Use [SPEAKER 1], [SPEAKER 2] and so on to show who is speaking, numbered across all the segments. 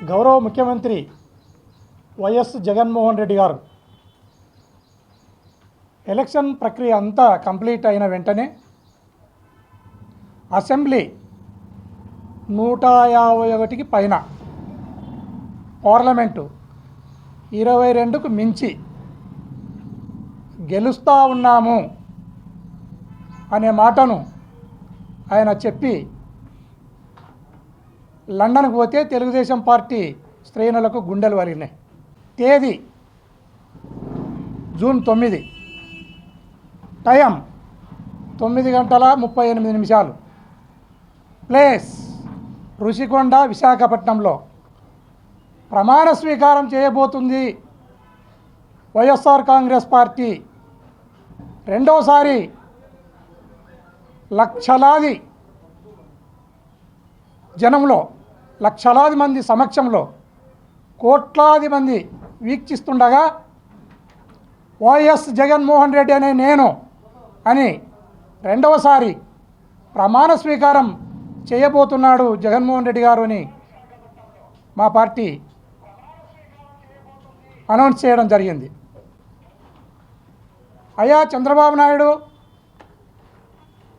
[SPEAKER 1] గౌరవ ముఖ్యమంత్రి వైఎస్ జగన్మోహన్ రెడ్డి గారు ఎలక్షన్ ప్రక్రియ అంతా కంప్లీట్ అయిన వెంటనే అసెంబ్లీ నూట యాభై ఒకటికి పైన పార్లమెంటు ఇరవై రెండుకు మించి గెలుస్తూ ఉన్నాము అనే మాటను ఆయన చెప్పి లండన్కు పోతే తెలుగుదేశం పార్టీ శ్రేణులకు గుండెలు వరిగినాయి తేదీ జూన్ తొమ్మిది. టైం తొమ్మిది గంటల ముప్పై ఎనిమిది నిమిషాలు. ప్లేస్ రుషికొండ విశాఖపట్నంలో ప్రమాణ స్వీకారం చేయబోతుంది వైఎస్ఆర్ కాంగ్రెస్ పార్టీ. రెండోసారి లక్షలాది జనంలో లక్షలాది మంది సమక్షంలో కోట్లాది మంది వీక్షిస్తుండగా వైఎస్ జగన్మోహన్ రెడ్డి అనే నేను అని రెండవసారి ప్రమాణ స్వీకారం చేయబోతున్నాడు జగన్మోహన్ రెడ్డి గారు అని మా పార్టీ అనౌన్స్ చేయడం జరిగింది. అయ్యా చంద్రబాబు నాయుడు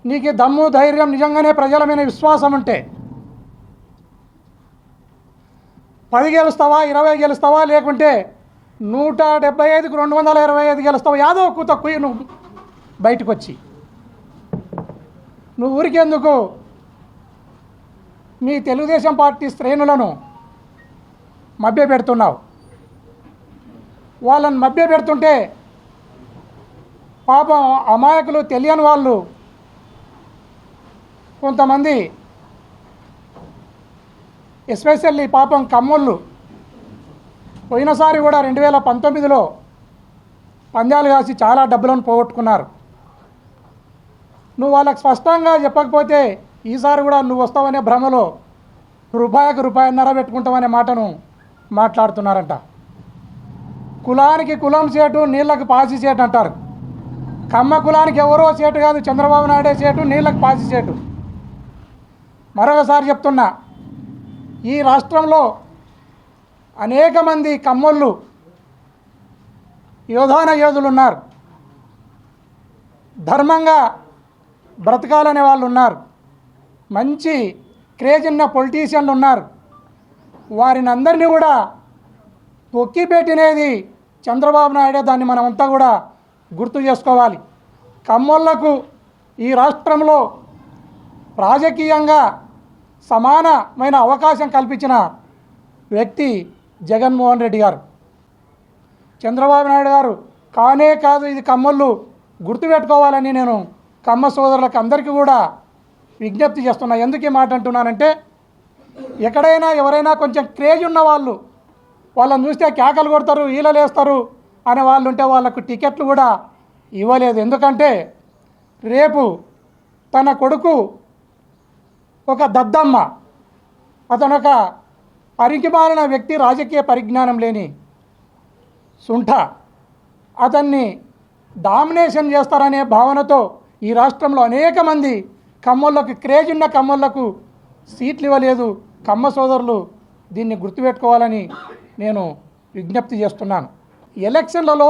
[SPEAKER 1] నీకు దమ్ము ధైర్యం నిజంగానే ప్రజల మీద విశ్వాసం ఉంటే పది గెలుస్తావా ఇరవై గెలుస్తావా లేకుంటే నూట డెబ్బై ఐదుకు రెండు వందల ఇరవై ఐదు గెలుస్తావా? యాదో ఒక్క తక్కువ నువ్వు బయటకు వచ్చి నువ్వు ఊరికెందుకు? మీ తెలుగుదేశం పార్టీ శ్రేణులను మభ్య పెడుతున్నావు వాళ్ళని మభ్య పెడుతుంటే పాపం అమాయకులు తెలియని వాళ్ళు కొంతమంది ఎస్పెషల్లీ పాపం కమ్మోళ్ళు. పోయినసారి కూడా రెండు వేల పంతొమ్మిదిలో పందాలు కాసి చాలా డబ్బులను పోగొట్టుకున్నారు. నువ్వు వాళ్ళకి స్పష్టంగా చెప్పకపోతే ఈసారి కూడా నువ్వు వస్తావనే భ్రమలో రూపాయికి రూపాయిన్నర పెట్టుకుంటామనే మాటను మాట్లాడుతున్నారంట. కులానికి కులం చేటు నీళ్ళకు పాసి చేటు అంటారు. కమ్మ కులానికి ఎవరో చేటు కాదు చంద్రబాబు నాయుడే చేటు నీళ్ళకు పాసి చేటు. మరొకసారి చెప్తున్నా ఈ రాష్ట్రంలో అనేక మంది కమ్మోళ్ళు యోధాన యోధులు ఉన్నారు ధర్మంగా బ్రతకాలనే వాళ్ళు ఉన్నారు మంచి క్రేజ్ ఉన్న పొలిటీషియన్లు ఉన్నారు వారిని అందరినీ కూడా తొక్కిపెట్టినది చంద్రబాబు నాయుడే. దాన్ని మనమంతా కూడా గుర్తు చేసుకోవాలి. కమ్మోళ్ళకు ఈ రాష్ట్రంలో రాజకీయంగా సమానమైన అవకాశం కల్పించిన వ్యక్తి జగన్మోహన్ రెడ్డి గారు. చంద్రబాబు నాయుడు గారు కానే కాదు ఇది కమ్మళ్ళు గుర్తుపెట్టుకోవాలని నేను కమ్మ సోదరులకు అందరికీ కూడా విజ్ఞప్తి చేస్తున్నా. ఎందుకు ఈ మాట అంటున్నానంటే ఎక్కడైనా ఎవరైనా కొంచెం క్రేజ్ ఉన్న వాళ్ళు వాళ్ళని చూస్తే కేకలు కొడతారు ఈలలేస్తారు అనే వాళ్ళు ఉంటే వాళ్ళకు టికెట్లు కూడా ఇవ్వలేదు. ఎందుకంటే రేపు తన కొడుకు ఒక దద్దమ్మ. అతను ఒక పరికిమాలిన వ్యక్తి రాజకీయ పరిజ్ఞానం లేని సుంఠ. అతన్ని డామినేషన్ చేస్తారనే భావనతో ఈ రాష్ట్రంలో అనేక మంది కమ్మోళ్ళకు క్రేజ్ ఉన్న కమ్మోళ్ళకు సీట్లు ఇవ్వలేదు. కమ్మ సోదరులు దీన్ని గుర్తుపెట్టుకోవాలని నేను విజ్ఞప్తి చేస్తున్నాను. ఎలక్షన్లలో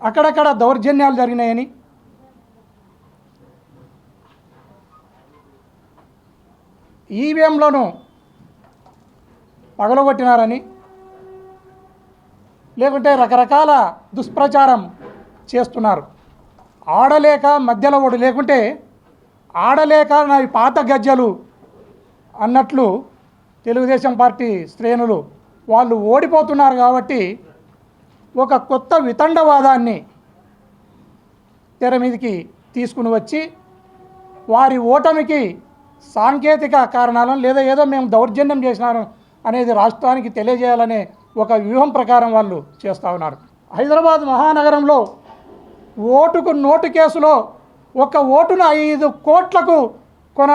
[SPEAKER 1] అక్కడక్కడ దౌర్జన్యాలు జరిగినాయని ఈవీఎంలను పగలగొట్టినారని లేకుంటే రకరకాల దుష్ప్రచారం చేస్తున్నారు. ఆడలేక మధ్యలో ఓడు లేకుంటే ఆడలేక నావి పాత గజ్జలు అన్నట్లు తెలుగుదేశం పార్టీ శ్రేణులు వాళ్ళు ఓడిపోతున్నారు కాబట్టి ఒక కొత్త వితండవాదాన్ని తెర మీదకి తీసుకుని వచ్చి వారి ఓటమికి సాంకేతిక కారణాలను లేదా ఏదో మేము దౌర్జన్యం చేసినారు అనేది రాష్ట్రానికి తెలియజేయాలనే ఒక వ్యూహం ప్రకారం వాళ్ళు చేస్తూ ఉన్నారు. హైదరాబాద్ మహానగరంలో ఓటుకు నోటు కేసులో ఒక ఓటును ఐదు కోట్లకు కొన